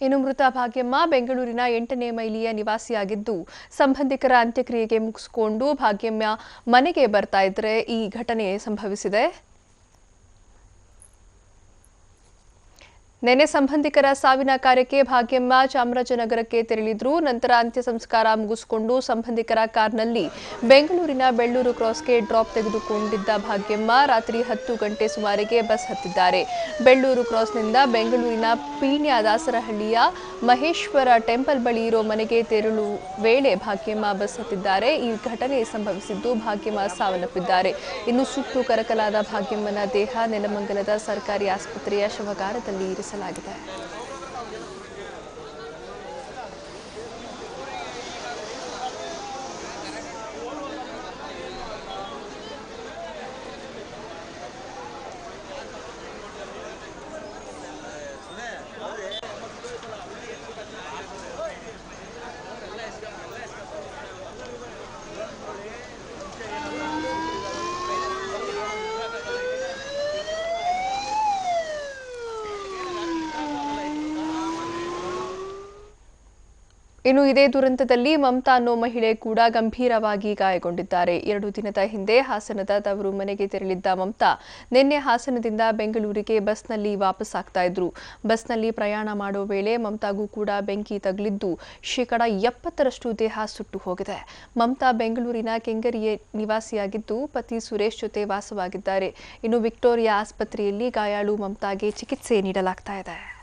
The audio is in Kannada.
ಇನ್ನು ಮೃತ ಭಾಗ್ಯಮ್ಮ ಬೆಂಗಳೂರಿನ ಎಂಟನೇ ಮೈಲಿಯ ನಿವಾಸಿಯಾಗಿದ್ದು, ಸಂಬಂಧಿಕರ ಅಂತ್ಯಕ್ರಿಯೆಗೆ ಮುಗಿಸಿಕೊಂಡು ಭಾಗ್ಯಮ್ಮ ಮನೆಗೆ ಬರ್ತಾ ಇದ್ರೆ ಈ ಘಟನೆ ಸಂಭವಿಸಿದೆ. ನೆನೆ ಸಂಬಂಧಿಕರ ಸಾವಿನ ಕಾರ್ಯಕ್ಕೆ ಭಾಗ್ಯಮ್ಮ ಚಾಮರಾಜನಗರಕ್ಕೆ ತೆರಳಿದ್ರು. ನಂತರ ಅಂತ್ಯ ಸಂಸ್ಕಾರ ಮುಗಿಸಿಕೊಂಡು ಸಂಬಂಧಿಕರ ಕಾರ್ನಲ್ಲಿ ಬೆಂಗಳೂರಿನ ಬೆಳ್ಳೂರು ಕ್ರಾಸ್ಗೆ ಡ್ರಾಪ್ ತೆಗೆದುಕೊಂಡಿದ್ದ ಭಾಗ್ಯಮ್ಮ ರಾತ್ರಿ ಹತ್ತು ಗಂಟೆ ಸುಮಾರಿಗೆ ಬಸ್ ಹತ್ತಿದ್ದಾರೆ. ಬೆಳ್ಳೂರು ಕ್ರಾಸ್ನಿಂದ ಬೆಂಗಳೂರಿನ ಪೀಣ್ಯ ದಾಸರಹಳ್ಳಿಯ ಮಹೇಶ್ವರ ಟೆಂಪಲ್ ಬಳಿ ಇರೋ ಮನೆಗೆ ತೆರಳು ವೇಳೆ ಭಾಗ್ಯಮ್ಮ ಬಸ್ ಹತ್ತಿದ್ದಾರೆ. ಈ ಘಟನೆ ಸಂಭವಿಸಿದ್ದು ಭಾಗ್ಯಮ್ಮ ಸಾವನ್ನಪ್ಪಿದ್ದಾರೆ. ಇನ್ನು ಸುಟ್ಟು ಕರಕಲಾದ ಭಾಗ್ಯಮ್ಮನ ದೇಹ ನೆಲಮಂಗಲದ ಸರ್ಕಾರಿ ಆಸ್ಪತ್ರೆಯ ಶವಗಾರದಲ್ಲಿ ಇರಿಸಲಾಗಿದೆ ಇನ್ನು ಇದೇ ದುರಂತದಲ್ಲಿ ಮಮತಾ ಅನ್ನೋ ಮಹಿಳೆ ಕೂಡ ಗಂಭೀರವಾಗಿ ಗಾಯಗೊಂಡಿದ್ದಾರೆ. ಎರಡು ದಿನದ ಹಿಂದೆ ಹಾಸನದ ತವರು ಮನೆಗೆ ತೆರಳಿದ್ದ ಮಮತಾ ನಿನ್ನೆ ಹಾಸನದಿಂದ ಬೆಂಗಳೂರಿಗೆ ಬಸ್ನಲ್ಲಿ ವಾಪಸ್ ಆಗ್ತಾ ಇದ್ರು. ಬಸ್ನಲ್ಲಿ ಪ್ರಯಾಣ ಮಾಡೋ ವೇಳೆ ಮಮತಾಗೂ ಕೂಡ ಬೆಂಕಿ ತಗುಲಿದ್ದು ಶೇಕಡ ಎಪ್ಪತ್ತರಷ್ಟು ದೇಹ ಸುಟ್ಟು ಹೋಗಿದೆ. ಮಮತಾ ಬೆಂಗಳೂರಿನ ಕೆಂಗರಿಯ ನಿವಾಸಿಯಾಗಿದ್ದು, ಪತಿ ಸುರೇಶ್ ಜೊತೆ ವಾಸವಾಗಿದ್ದಾರೆ. ಇನ್ನು ವಿಕ್ಟೋರಿಯಾ ಆಸ್ಪತ್ರೆಯಲ್ಲಿ ಗಾಯಾಳು ಮಮತಾಗೆ ಚಿಕಿತ್ಸೆ ನೀಡಲಾಗ್ತಾ ಇದೆ.